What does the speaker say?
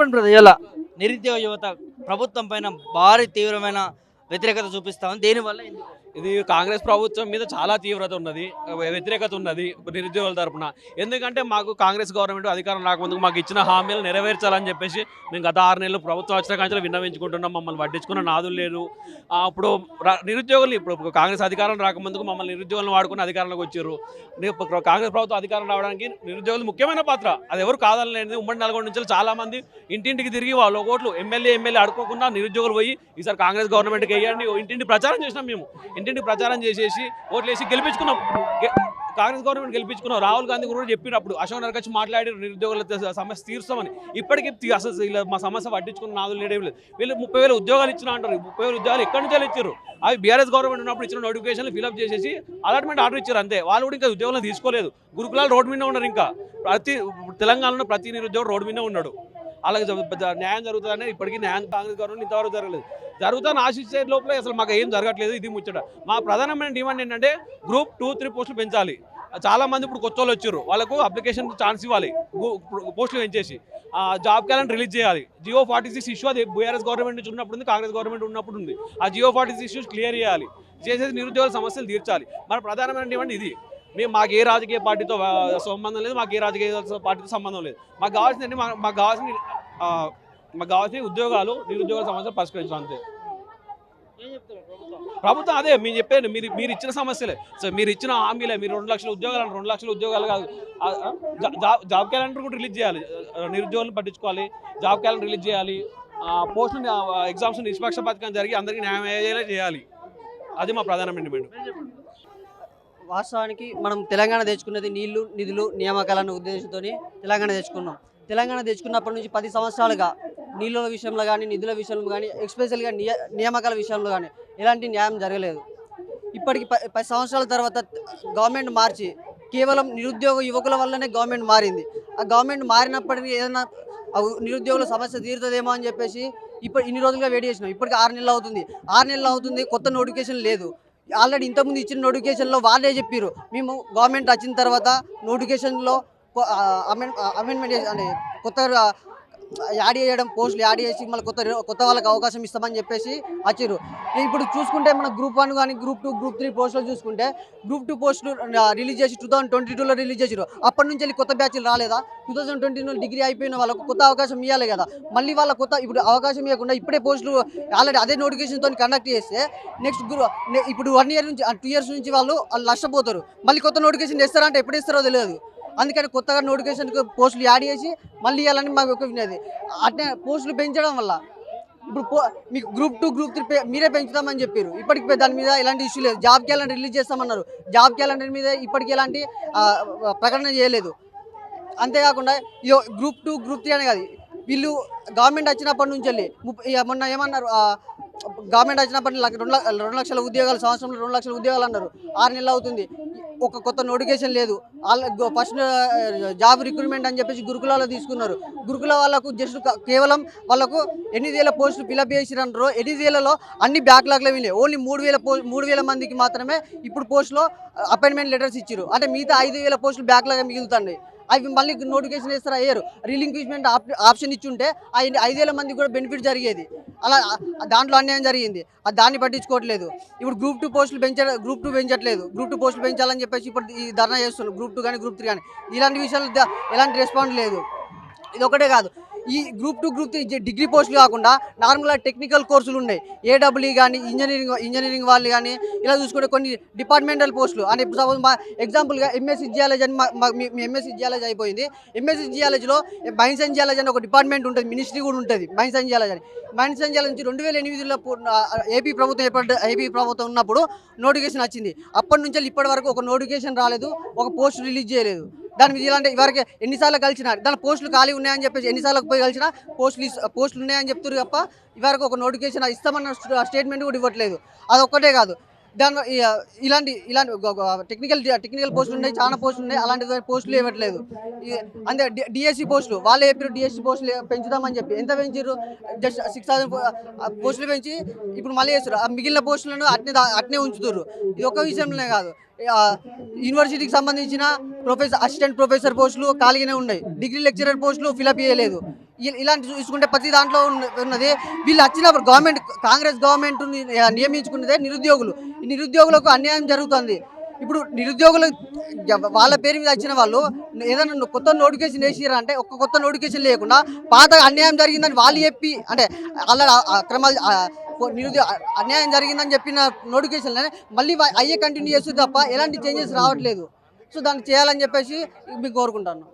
చెప్పండి బ్రదర్ ఇలా నిరుద్యోగ యువత ప్రభుత్వం పైన భారీ తీవ్రమైన వ్యతిరేకత చూపిస్తామని దేనివల్ల? ఎందుకు ఇది కాంగ్రెస్ ప్రభుత్వం మీద చాలా తీవ్రత ఉన్నది వ్యతిరేకత ఉన్నది నిరుద్యోగుల తరపున. ఎందుకంటే మాకు కాంగ్రెస్ గవర్నమెంట్ అధికారం రాకముందుకు మాకు ఇచ్చిన హామీలు నెరవేర్చాలని చెప్పేసి మేము గత ఆరు నెలలు ప్రభుత్వం వచ్చిన కాంచెలు విన్నవించుకుంటున్నాం. మమ్మల్ని పట్టించుకున్న నాదులు లేదు అప్పుడు నిరుద్యోగులు ఇప్పుడు కాంగ్రెస్ అధికారం రాకముందుకు మమ్మల్ని నిరుద్యోగులను వాడుకుని అధికారంలోకి వచ్చారు. కాంగ్రెస్ ప్రభుత్వం అధికారం రావడానికి నిరుద్యోగులు ముఖ్యమైన పాత్ర. అది ఎవరు కాదనలేదు ఉమ్మడి నల్గొండ నుంచి చాలామంది ఇంటింటికి తిరిగి వాళ్ళు ఓట్లు ఎమ్మెల్యే ఎమ్మెల్యే అడుకోకుండా నిరుద్యోగులు పోయి ఈసారి కాంగ్రెస్ గవర్నమెంట్కి వేయండి ఇంటింటి ప్రచారం చేసినాం మేము. ఇంటింటి ప్రచారం చేసేసి ఓట్లేసి గెలిపించుకున్నాం. కాంగ్రెస్ గవర్నమెంట్ గెలిపించుకున్నాం. రాహుల్ గాంధీ కూడా చెప్పినప్పుడు అశోక్ నగర్ వచ్చి మాట్లాడి నిరుద్యోగుల సమస్య తీరుస్తామని. ఇప్పటికీ అసలు ఇలా మా సమస్య పట్టించుకున్న నాదులు లేడే లేదు. వీళ్ళు ముప్పై వేల ఉద్యోగాలు ఇచ్చిన అంటారు. ముప్పై వేల ఉద్యోగాలు ఎక్కడి నుంచి ఇచ్చారు అవి బీఆర్ఎస్ గవర్నమెంట్ ఉన్నప్పుడు ఇచ్చిన నోటిఫికేషన్లు ఫిల్అప్ చేసేసి అలాట్మెంట్ ఆర్డర్ ఇచ్చారు అంతే. వాళ్ళు కూడా ఇంకా ఉద్యోగాలు తీసుకోలేదు. గురుకులాలు రోడ్డు మీద ఉన్నారు ఇంకా. ప్రతి తెలంగాణలో ప్రతి నిరుద్యోగం రోడ్డు మీద ఉన్నాడు. అలాగే న్యాయం జరుగుతుందని ఇప్పటికీ న్యాయం కాంగ్రెస్ గవర్నమెంట్ ఇంతవరకు జరగలేదు. జరుగుతాను ఆశించే లోపల అసలు మాకు ఏం జరగట్లేదు ఇది ముచ్చట. మా ప్రధానమైన డిమాండ్ ఏంటంటే గ్రూప్ టూ త్రీ పోస్టులు పెంచాలి. చాలా మంది ఇప్పుడు కొత్త వాళ్ళు వచ్చారు. వాళ్ళకు అప్లికేషన్ ఛాన్స్ ఇవ్వాలి. పోస్టులు పెంచేసి. ఆ, జాబ్ క్యాలెండర్ రిలీజ్ చేయాలి. జియో ఫార్టీ సిక్స్ ఇష్యూ అది బీఆర్ఎస్ గవర్నమెంట్ నుంచి ఉన్నప్పుడు ఉంది కాంగ్రెస్ గవర్నమెంట్ ఉన్నప్పుడు ఉంది. ఆ GO forty six issues clear చేయాలి. చేసేసి నిరుద్యోగుల సమస్యలు తీర్చాలి. మన ప్రధానమైన డిమాండ్ ఇది. మేము మాకు ఏ రాజకీయ పార్టీతో సంబంధం లేదు మాకు ఏ రాజకీయ పార్టీతో సంబంధం లేదు. మాకు కావాల్సింది మాకు కావాల్సిన మాకు కావాల్సిన ఉద్యోగాలు నిరుద్యోగాల సమస్యలు పరిష్కరించడం అంతే. ప్రభుత్వం అదే మేము చెప్పాను మీరు మీరు ఇచ్చిన సమస్యలే. సో మీరు ఇచ్చిన హామీలే మీరు రెండు లక్షల ఉద్యోగాలు రెండు లక్షల ఉద్యోగాలు కాదు. జాబ్ జాబ్ క్యాలెండర్ కూడా రిలీజ్ చేయాలి. నిరుద్యోగులను పట్టించుకోవాలి జాబ్ క్యాలెండర్ రిలీజ్ చేయాలి పోస్టులు ఎగ్జామ్స్ నిష్పక్షపాతంగా జరిగి అందరికీ న్యాయం అయ్యేలా చేయాలి. అది మా ప్రధానమైన డిమాండ్. వాస్తవానికి మనం తెలంగాణ తెచ్చుకున్నది నీళ్ళు నిధులు నియామకాలన్న ఉద్దేశంతో తెలంగాణ తెచ్చుకున్నాం. తెలంగాణ తెచ్చుకున్నప్పటి నుంచి పది సంవత్సరాలుగా నీళ్ళ విషయంలో కానీ నిధుల విషయంలో కానీ ఎక్స్పెషల్గా నియ నియామకాల విషయంలో కానీ ఎలాంటి న్యాయం జరగలేదు. ఇప్పటికి ప పది సంవత్సరాల తర్వాత గవర్నమెంట్ మార్చి కేవలం నిరుద్యోగ యువకుల వల్లనే గవర్నమెంట్ మారింది. ఆ గవర్నమెంట్ మారినప్పటికీ ఏదైనా నిరుద్యోగుల సమస్య తీరుతుందేమో అని చెప్పేసి ఇప్పుడు ఇన్ని రోజులుగా వెయిట్ చేసినాం. ఇప్పటికి ఆరు నెలలు అవుతుంది. ఆరు నెలలు అవుతుంది కొత్త నోటిఫికేషన్ లేదు. ఆల్రెడీ ఇంతకుముందు ఇచ్చిన నోటిఫికేషన్లో వాళ్ళే చెప్పారు మేము గవర్నమెంట్ వచ్చిన తర్వాత నోటిఫికేషన్లో అమెండ్ అమెండ్మెంట్ అనే అంటే కొత్త యాడ్ చేయడం పోస్టులు యాడ్ చేసి మళ్ళీ కొత్త కొత్త వాళ్ళకి అవకాశం ఇస్తామని చెప్పేసి వచ్చారు ఇప్పుడు చూసుకుంటే మన గ్రూప్ వన్ కానీ గ్రూప్ టూ గ్రూప్ త్రీ పోస్టులు చూసుకుంటే గ్రూప్ టూ పోస్టులు రిలీజ్ చేసి టూ థౌసండ్ ట్వంటీ టూలో రిలీజ్ చేసారు అప్పటి నుంచి వెళ్ళి కొత్త బ్యాచ్లు రాలేదా? టూ థౌసండ్ ట్వంటీ డిగ్రీ అయిపోయిన వాళ్ళకు కొత్త అవకాశం ఇవ్వాలి కదా. మళ్ళీ వాళ్ళ కొత్త ఇప్పుడు అవకాశం ఇవ్వకుండా ఇప్పుడే పోస్టులు ఆల్రెడీ అదే నోటిఫికేషన్తో కండక్ట్ చేస్తే నెక్స్ట్ గ్రూ ఇప్పుడు వన్ ఇయర్ నుంచి టూ ఇయర్స్ నుంచి వాళ్ళు వాళ్ళు నష్టపోతారు. మళ్ళీ కొత్త నోటిఫికేషన్ ఇస్తారంటే ఎప్పుడు ఇస్తారో తెలియదు. అందుకని కొత్తగా నోటిఫికేషన్కి పోస్టులు యాడ్ చేసి మళ్ళీ ఇవ్వాలని మాకు ఒక వినేది. అట్నే పోస్టులు పెంచడం వల్ల ఇప్పుడు పో మీకు గ్రూప్ టూ గ్రూప్ త్రీ మీరే పెంచుతామని చెప్పారు ఇప్పటికి దాని మీద ఎలాంటి ఇష్యూ లేదు. జాబ్ క్యాలెండర్ రిలీజ్ చేస్తామన్నారు. జాబ్ క్యాలెండర్ మీద ఇప్పటికి ఎలాంటి ప్రకటన చేయలేదు. అంతేకాకుండా ఇదో గ్రూప్ టూ గ్రూప్ త్రీ అనే కాదు. వీళ్ళు గవర్నమెంట్ వచ్చినప్పటి నుంచి వెళ్ళి ముప్ప- మొన్న ఏమన్నారు గవర్నమెంట్ వచ్చినప్పటి నుంచి రెండు రెండు లక్షల ఉద్యోగాలు సంవత్సరంలో రెండు లక్షల ఉద్యోగాలు అన్నారు. ఆరు నెలలు అవుతుంది. ఒక కొత్త నోటిఫికేషన్ లేదు. వాళ్ళ ఫస్ట్ జాబ్ రిక్రూట్మెంట్ అని చెప్పేసి గురుకులాలో తీసుకున్నారు. గురుకుల వాళ్ళకు జస్ట్ కేవలం వాళ్ళకు ఎనిమిది వేల పోస్టులు ఫిలప్ చేసిరంటారు. ఎనిమిది వేలలో అన్ని బ్యాక్లాగ్లో వెళ్ళాయి ఓన్లీ మూడు వేల పో మూడు వేల మందికి మాత్రమే ఇప్పుడు పోస్టులో అపాయింట్మెంట్ లెటర్స్ ఇచ్చారు అంటే మిగతా ఐదు వేల పోస్టులు బ్యాక్లాగా మిగులుతున్నాయి అవి మళ్ళీ నోటిఫికేషన్ ఇస్తారా అయ్యారు రిలింక్విష్మెంట్ ఆప్షన్ ఇచ్చుంటే ఆ ఐదేళ్ళ మందికి కూడా బెనిఫిట్ జరిగేది. అలా దాంట్లో అన్యాయం జరిగింది. అది దాన్ని పట్టించుకోవట్లేదు. ఇప్పుడు గ్రూప్ టూ పోస్టులు పెంచ గ్రూప్ టూ పెంచట్లేదు. గ్రూప్ టూ పోస్టులు పెంచాలని చెప్పేసి ఇప్పుడు ఈ ధర్నా చేస్తున్నారు. గ్రూప్ టూ కానీ గ్రూప్ త్రీ కానీ. ఇలాంటి విషయాలు ఎలాంటి రెస్పాండ్ లేదు. ఇది ఒకటే కాదు. ఈ group two group three degree పోస్టులు కాకుండా నార్మల్గా టెక్నికల్ కోర్సులు ఉన్నాయి. ఏడబ్ల్యూ కానీ ఇంజనీరింగ్ ఇంజనీరింగ్ వాళ్ళు కానీ ఇలా చూసుకుంటే కొన్ని డిపార్ట్మెంటల్ పోస్టులు అంటే ఇప్పుడు సపోజ్ మా ఎగ్జాంపుల్గా ఎంఎస్సీ జియాలజీ అని మీ ఎంఎస్సీ జియాలజీ అయిపోయింది. ఎంఎస్సీ జియాలజీలో మైన్స్ అండ్ జియాలజీ అని ఒక డిపార్ట్మెంట్ ఉంటుంది మినిస్ట్రీ కూడా ఉంటుంది మైన్స్ అండ్ జియాలజీ అని. మైన్స్ అండ్ జియాలజీ నుంచి రెండు వేల ఎనిమిదిలో ఏపీ ప్రభుత్వం ఏర్పడ్డ ఏపీ ప్రభుత్వం ఉన్నప్పుడు నోటిఫికేషన్ వచ్చింది. అప్పటి నుంచి ఇప్పటి వరకు ఒక నోటిఫికేషన్ రాలేదు ఒక పోస్ట్ రిలీజ్ చేయలేదు. దాని మీద ఇలాంటి ఇవరికి ఎన్నిసార్లు కలిసినా దాని పోస్టులు ఖాళీ ఉన్నాయని చెప్పేసి ఎన్నిసార్లు పోయి కలిసినా పోస్టులు పోస్టులు ఉన్నాయని చెప్తున్నారు తప్ప ఇవరకు ఒక నోటిఫికేషన్ ఇస్తామన్న స్టేట్మెంట్ కూడా ఇవ్వట్లేదు. అది ఒక్కటే కాదు. దాని ఇలాంటి ఇలాంటి టెక్నికల్ టెక్నికల్ పోస్టులు ఉన్నాయి చాలా పోస్టులు ఉన్నాయి. అలాంటి పోస్టులు ఇవ్వట్లేదు. అంటే డిఎస్సి పోస్టులు వాళ్ళే చెప్పారు డిఎస్సి పోస్టులు పెంచుదామని చెప్పి. ఎంత పెంచారు జస్ట్ సిక్స్ థౌసండ్ పోస్టులు పెంచి ఇప్పుడు మళ్ళీ చేస్తారు ఆ మిగిలిన పోస్టులను అట్నే దా- అట్నే ఉంచుతారు ఇది ఒక్క విషయంలోనే కాదు. యూనివర్సిటీకి సంబంధించిన ప్రొఫెసర్ అసిస్టెంట్ ప్రొఫెసర్ పోస్టులు ఖాళీగానే ఉన్నాయి. డిగ్రీ లెక్చరర్ పోస్టులు ఫిలప్ చేయలేదు. ఇలాంటి చూసుకుంటే ప్రతి దాంట్లో ఉన్నది. వీళ్ళు వచ్చినప్పుడు గవర్నమెంట్ కాంగ్రెస్ గవర్నమెంట్ నియమించుకున్నదే నిరుద్యోగులు. నిరుద్యోగులకు అన్యాయం జరుగుతుంది. ఇప్పుడు నిరుద్యోగులు వాళ్ళ పేరు మీద వచ్చిన వాళ్ళు ఏదైనా కొత్త నోటిఫికేషన్ వేసిరా అంటే ఒక్క కొత్త నోటిఫికేషన్ లేకుండా పాత అన్యాయం జరిగిందని వాళ్ళు చెప్పి అంటే అలా అక్రమాలు నిరుద్యోగ అన్యాయం జరిగిందని చెప్పిన నోటిఫికేషన్ మళ్ళీ అయ్యే కంటిన్యూ చేస్తుంది తప్ప ఎలాంటి చేంజెస్ రావట్లేదు. సో దాన్ని చేయాలని చెప్పేసి మీకు కోరుకుంటాను